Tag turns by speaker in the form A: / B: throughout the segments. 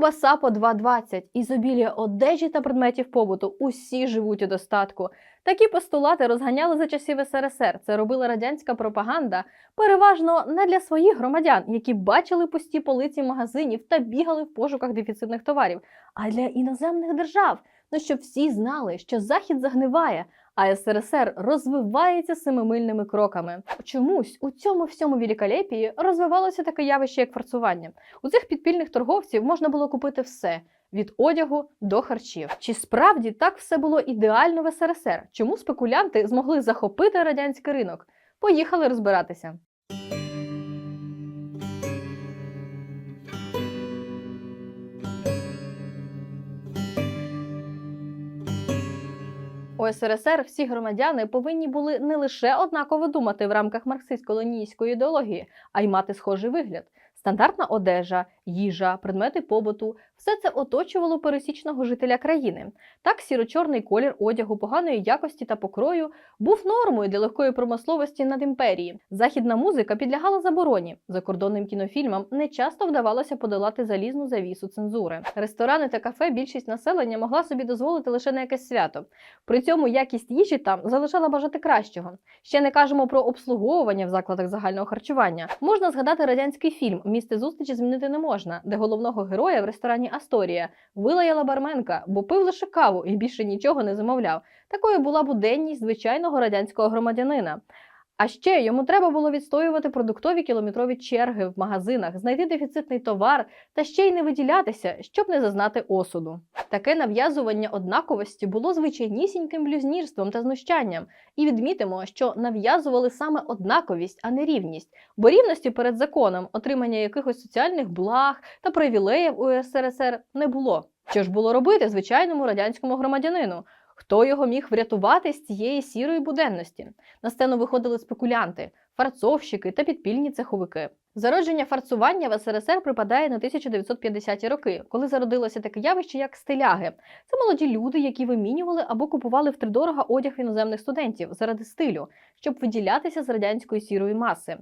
A: Ковбаса по 2,20, ізобілія одежі та предметів побуту. Усі живуть у достатку. Такі постулати розганяли за часів СРСР. Це робила радянська пропаганда, переважно не для своїх громадян, які бачили пусті полиці магазинів та бігали в пошуках дефіцитних товарів, а для іноземних держав. Ну щоб всі знали, що захід загниває, а СРСР розвивається семимильними кроками. Чомусь у цьому всьому великолепії розвивалося таке явище, як фарцування. У цих підпільних торговців можна було купити все. Від одягу до харчів. Чи справді так все було ідеально в СРСР? Чому спекулянти змогли захопити радянський ринок? Поїхали розбиратися. У СРСР всі громадяни повинні були не лише однаково думати в рамках марксистсько-ленінської ідеології, а й мати схожий вигляд. Стандартна одежа, їжа, предмети побуту все це оточувало пересічного жителя країни. Так, сіро-чорний колір одягу поганої якості та покрою був нормою для легкої промисловості над імперії. Західна музика підлягала забороні. Закордонним кінофільмам не часто вдавалося подолати залізну завісу цензури. Ресторани та кафе більшість населення могла собі дозволити лише на якесь свято. При цьому якість їжі там залишала бажати кращого. Ще не кажемо про обслуговування в закладах загального харчування. Можна згадати радянський фільм Місце зустрічі змінити не можна, де головного героя в ресторані Асторія вилаяла барменка, бо пив лише каву і більше нічого не замовляв. Такою була буденність звичайного радянського громадянина. А ще йому треба було відстоювати продуктові кілометрові черги в магазинах, знайти дефіцитний товар та ще й не виділятися, щоб не зазнати осуду. Таке нав'язування однаковості було звичайнісіньким блюзнірством та знущанням, і відмітимо, що нав'язували саме однаковість, а не рівність, бо рівності перед законом, отримання якихось соціальних благ та привілеїв у СРСР не було. Що ж було робити звичайному радянському громадянину? Хто його міг врятувати з цієї сірої буденності? На сцену виходили спекулянти, фарцовщики та підпільні цеховики. Зародження фарцування в СРСР припадає на 1950-ті роки, коли зародилося таке явище, як стиляги. Це молоді люди, які вимінювали або купували втридорога одяг іноземних студентів заради стилю, щоб виділятися з радянської сірої маси.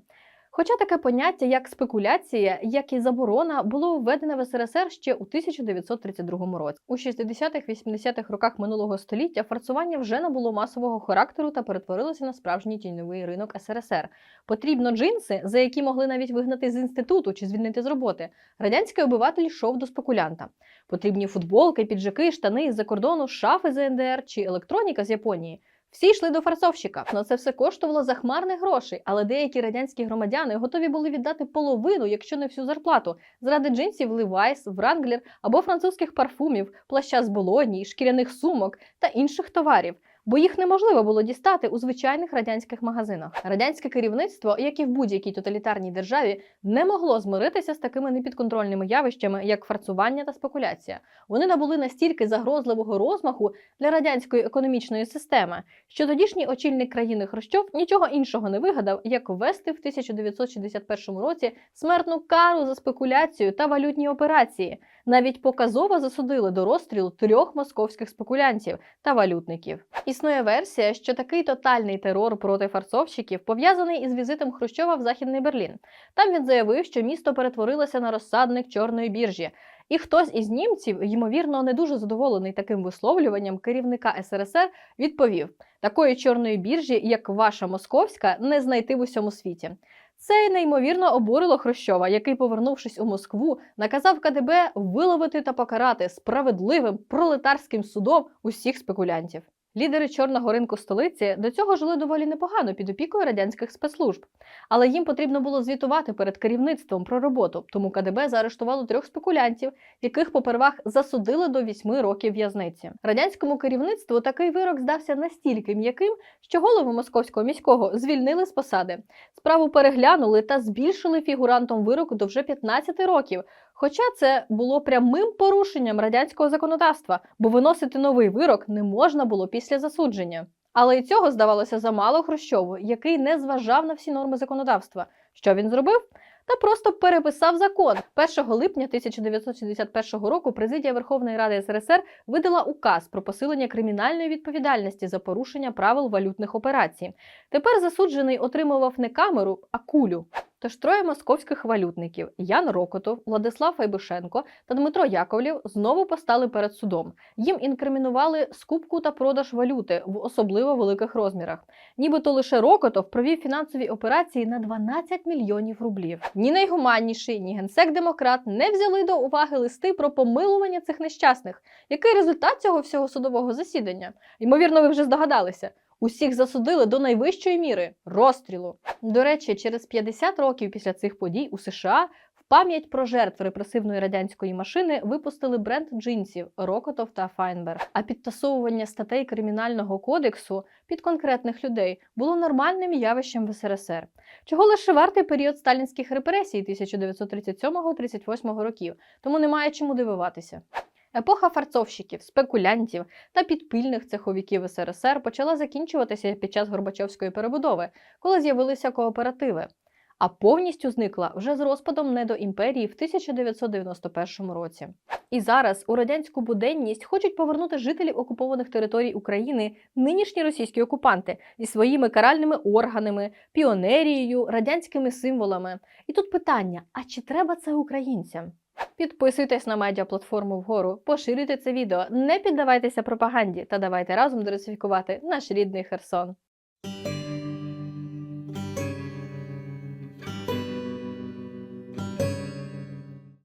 A: Хоча таке поняття, як спекуляція, як і заборона, було введене в СРСР ще у 1932 році. У 60-х-80-х роках минулого століття фарцування вже набуло масового характеру та перетворилося на справжній тіньовий ринок СРСР. Потрібно джинси, за які могли навіть вигнати з інституту чи звільнити з роботи. Радянський обиватель йшов до спекулянта. Потрібні футболки, піджаки, штани з-за кордону, шафи з НДР чи електроніка з Японії. Всі йшли до фарсовщика, На це все коштувало захмарних грошей, але деякі радянські громадяни готові були віддати половину, якщо не всю зарплату, заради джинсів Levi's, Wrangler або французьких парфумів, плаща з болоні, шкіряних сумок та інших товарів. Бо їх неможливо було дістати у звичайних радянських магазинах. Радянське керівництво, як і в будь-якій тоталітарній державі, не могло змиритися з такими непідконтрольними явищами, як фарцування та спекуляція. Вони набули настільки загрозливого розмаху для радянської економічної системи, що тодішній очільник країни Хрущов нічого іншого не вигадав, як ввести в 1961 році смертну кару за спекуляцію та валютні операції. Навіть показово засудили до розстрілу трьох московських спекулянтів та валютників. Існує версія, що такий тотальний терор проти фарцовщиків пов'язаний із візитом Хрущова в Західний Берлін. Там він заявив, що місто перетворилося на розсадник чорної біржі. І хтось із німців, ймовірно, не дуже задоволений таким висловлюванням керівника СРСР, відповів: такої чорної біржі, як ваша московська, не знайти в усьому світі. Це неймовірно обурило Хрущова, який, повернувшись у Москву, наказав КДБ виловити та покарати справедливим пролетарським судом усіх спекулянтів. Лідери чорного ринку столиці до цього жили доволі непогано під опікою радянських спецслужб, але їм потрібно було звітувати перед керівництвом про роботу, тому КДБ заарештувало трьох спекулянтів, яких попервах засудили до вісьми років в'язниці. Радянському керівництву такий вирок здався настільки м'яким, що голову московського міського звільнили з посади. Справу переглянули та збільшили фігурантом вироку до вже 15 років. Хоча це було прямим порушенням радянського законодавства, бо виносити новий вирок не можна було після засудження. Але й цього здавалося замало Хрущову, який не зважав на всі норми законодавства. Що він зробив? Та просто переписав закон. 1 липня 1961 року президія Верховної Ради СРСР видала указ про посилення кримінальної відповідальності за порушення правил валютних операцій. Тепер засуджений отримував не камеру, а кулю. Тож троє московських валютників Ян Рокотов, Владислав Файбишенко та Дмитро Яковлів знову постали перед судом. Їм інкримінували скупку та продаж валюти в особливо великих розмірах. Нібито лише Рокотов провів фінансові операції на 12 мільйонів рублів. Ні найгуманніший, ні генсек демократ не взяли до уваги листи про помилування цих нещасних. Який результат цього всього судового засідання? Ймовірно, ви вже здогадалися. Усіх засудили до найвищої міри розстрілу. До речі, через 50 років після цих подій у США в пам'ять про жертв репресивної радянської машини випустили бренд джинсів Рокотов та Файнберг. А підтасовування статей кримінального кодексу під конкретних людей було нормальним явищем в СРСР. Чого лише вартий період сталінських репресій 1937-38 років, тому немає чому дивуватися. Епоха фарцовщиків, спекулянтів та підпільних цеховиків СРСР почала закінчуватися під час Горбачовської перебудови, коли з'явилися кооперативи. А повністю зникла вже з розпадом недоімперії в 1991 році. І зараз у радянську буденність хочуть повернути жителів окупованих територій України нинішні російські окупанти зі своїми каральними органами, піонерією, радянськими символами. І тут питання: а чи треба це українцям? Підписуйтесь на медіаплатформу вгору, поширюйте це відео, не піддавайтеся пропаганді та давайте разом дерсифікувати наш рідний Херсон.